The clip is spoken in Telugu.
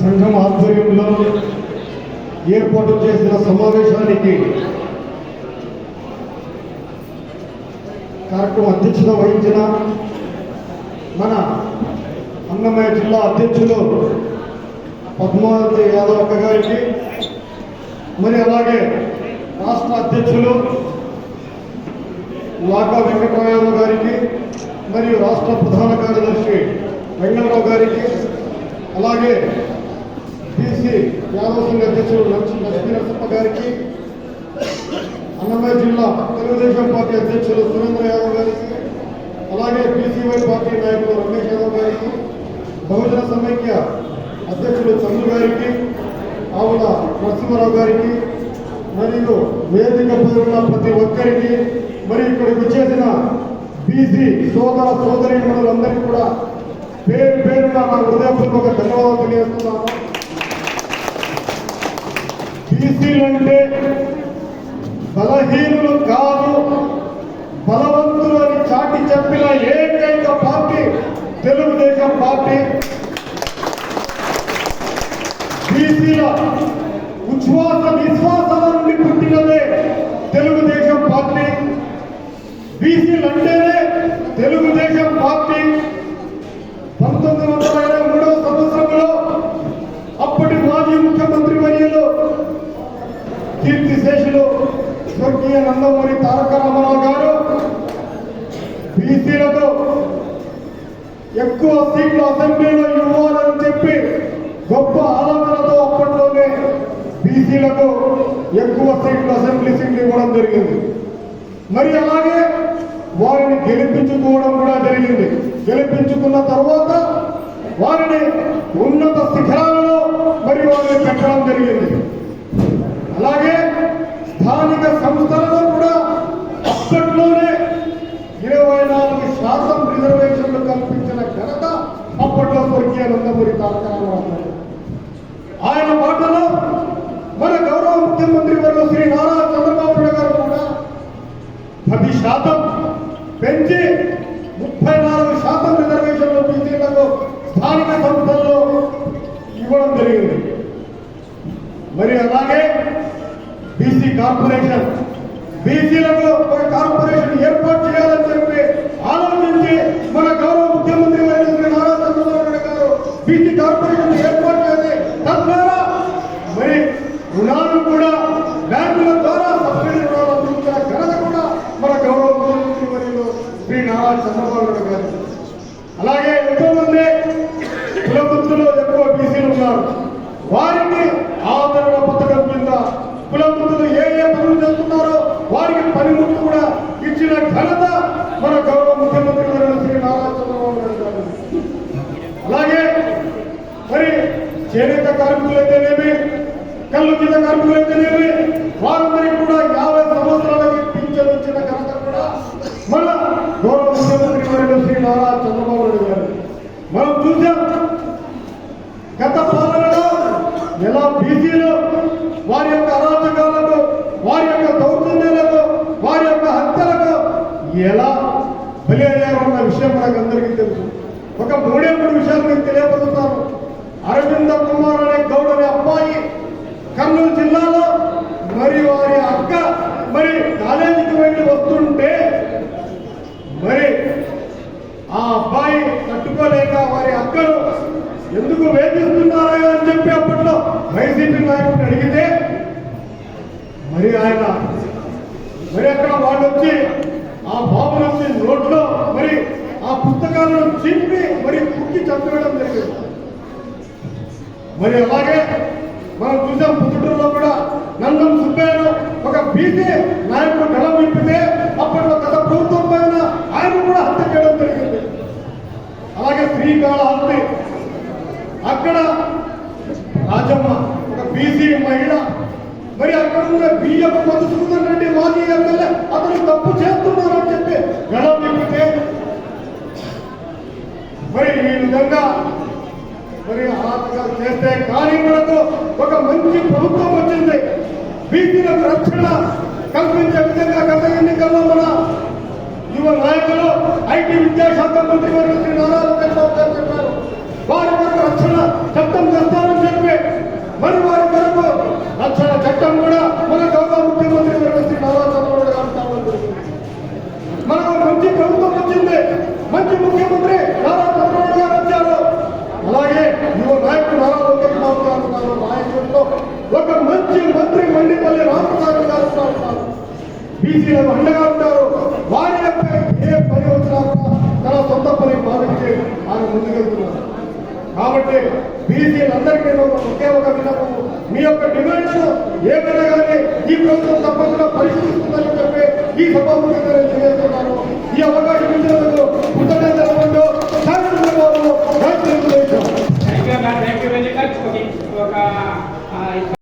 సంఘం ఆధ్వర్యంలో ఏర్పాటు చేసిన సమావేశానికి కార్యక్రమం అధ్యక్షత వహించిన మన అన్నమయ్య జిల్లా అధ్యక్షులు పద్మావతి యాదవ్ అక్క గారికి మరి అలాగే రాష్ట్ర అధ్యక్షులు లాకా వెంకటరామయ్య గారికి మరియు రాష్ట్ర ప్రధాన కార్యదర్శి వెంగళరావు గారికి అలాగే బీసీ యాదవ్ సంఘ అధ్యక్షులు లక్ష్మీ నరసప్ప గారికి అన్నమయ్య జిల్లా తెలుగుదేశం పార్టీ అధ్యక్షులు సురేంద్ర యాదవ్ గారికి అలాగే బీసీవై పార్టీ నాయకులు రమేష్ యాదవ్ గారికి బహుజన సమైక్య అధ్యక్షులు చంద్రు గారికి ఆవుల నరసింహారావు గారికి మరియు వేదిక పై ఉన్న ప్రతి ఒక్కరికి మరి ఇక్కడికి వచ్చేసిన బీసీ సోదర సోదరి మనులందరికీ కూడా పేరు పేరున నా హృదయపూర్వక ధన్యవాదాలు తెలియజేస్తున్నాను. అంటే బలహీనులు కాదు బలవంతులు అని చాటి చెప్పిన ఏకైక పార్టీ తెలుగుదేశం పార్టీ. బీసీల ఉచ్ఛ్వాస విశ్వాసాల నుండి పుట్టినదే తెలుగుదేశం పార్టీ. బీసీలు అంటేనే తెలుగుదేశం పార్టీ. పంతొమ్మిది వందల ఇరవై మూడవ సంవత్సరంలో అప్పటి మాజీ ముఖ్యమంత్రి వర్యులు కీర్తి శేషులు స్వర్గీయ నందమూరి తారక రామారావు గారు బీసీలకు ఎక్కువ సీట్లు అసెంబ్లీలో ఇవ్వాలని చెప్పి గొప్ప ఆలోచనతో అప్పట్లోనే బీసీలకు ఎక్కువ సీట్లు అసెంబ్లీ సీట్లు ఇవ్వడం జరిగింది. మరి అలాగే వారిని గెలిపించుకోవడం కూడా జరిగింది. గెలిపించుకున్న తర్వాత వారిని ఉన్నత శిఖరాలలో మరి వారిని పెట్టడం జరిగింది. అలాగే స్థానిక సంస్థ కూడా అప్పట్లోనే ఇరవై నాలుగు శాతం రిజర్వేషన్లు కల్పించిన ఘనత అప్పట్లో స్వర్గీయ నందమూరి తారక రామారావు ఆయన మాటలో మన గౌరవ ముఖ్యమంత్రి వర్గ శ్రీ నారా చంద్రబాబు నాయుడు గారు కూడా పది శాతం పెంచి ముప్పై నాలుగు శాతం రిజర్వేషన్లు బీసీలకు స్థానిక సంస్థల్లో ఇవ్వడం జరిగింది. మరి అలాగే బీసీ కార్పొరేషన్ బీసీలకు ఒక కార్పొరేషన్ ఏర్పాటు చేయాలని చెప్పి బీసీ కార్పొరేషన్ ఏర్పాటు చేసి తద్వారా మరి రుణాలు కూడా బ్యాంకుల ద్వారా సబ్సిడీ రుణాలు అందించిన ఘనత కూడా మన గౌరవ ముఖ్యమంత్రి వర్యులు శ్రీ నారా చంద్రబాబు నాయుడు గారు. అలాగే ఎంతో మంది కులవృత్తులు ఎక్కువ బీసీలు ఉన్నారు. వారికి ఆదరణ పథకం కింద కులవృత్తులు ఏ ఏ పనులు చేస్తున్నారో వారికి పనిముట్లు కూడా ఇచ్చిన ఘనత మన గౌరవ చేనేత కార్మికులైతేనేమి కళ్ళు గీత కార్మికులైతేనేమి వారందరికీ కూడా యాభై సంవత్సరాలకి పింఛన్ ఇచ్చిన ఘనత కూడా మన గౌరవ ముఖ్యమంత్రి వర్యులు శ్రీ నారా చంద్రబాబు నాయుడు గారు. మనం చూసాం గత పాలనలో ఎలా బీసీలు వారి యొక్క అరాచకాలకు వారి యొక్క దౌర్జన్యాలకు వారి యొక్క హత్యలకు ఎలా బలి అయ్యారన్న విషయం మనకు అందరికీ తెలుసు. ఒక మూడే మూడు విషయాలు మీకు తెలియపరుస్తాను. అరవింద కుమార్ అనే గౌడ్ అనే అబ్బాయి కర్నూలు జిల్లాలో మరి వారి అక్క మరి కాలేజీకి వెళ్ళి వస్తుంటే మరి ఆ అబ్బాయి తట్టుకోలేక వారి అక్కను ఎందుకు వేధిస్తున్నారా అని చెప్పి అప్పట్లో వైసీపీ నాయకుడిని అడిగితే మరి ఆయన మరి అక్కడ వాళ్ళు వచ్చి ఆ బాబు నుంచి నోట్లో మరి ఆ పుస్తకాలను చింపి మరి కుక్కి చంపేయడం జరిగింది. మరి అలాగే మనం చూసాం పుత్తూరులో కూడా నందం సుబ్బయ్యను ఒక బీసీ నాయకుడు గలం విప్పితే అప్పట్లో గత ప్రభుత్వం పైన ఆయన కూడా హత్య చేయడం జరిగింది. అలాగే శ్రీకాళహస్తి అక్కడ రాజమ్మ ఒక బీసీ మహిళ. మరి అక్కడ ఉన్న బియ్యం మధుసూదన్ రెడ్డి మాజీ ఎమ్మెల్యే అతను తప్పు చేస్తున్నారని చెప్పి గడం విప్పితే మరి ఈ విధంగా మరి అరాచకాలు చేస్తే కానీ మనకు ఒక మంచి ప్రభుత్వం వచ్చింది. బీసీలకు రక్షణ కల్పించే విధంగా గత ఎన్నికల్లో మన యువ నాయకులు ఐటీ విద్యాశాఖ మంత్రి వర్గ శ్రీ నారా లోకేష్ బాబు గారు చెప్పారు. వారి వరకు రక్షణ చట్టం తెస్తారని చెప్పి బీసీలకు అండగా ఉంటారు వారి ఏ పని వచ్చినా తన సొంత పని భావించి ఆయన ముందుకెళ్తున్నారు కాబట్టి బీసీలందరికీ ఒకే ఒక విన్నపం మీ యొక్క డిమాండ్స్ ఏమైనా కానీ ఈ ప్రభుత్వం తప్పకుండా పరిశీలిస్తుందని చెప్పి ఈ సభాముఖంగా నేను తెలియజేస్తున్నాను. ఈ అవకాశం ఇచ్చినందుకు కృతజ్ఞతలు thank you thank you very much ఒక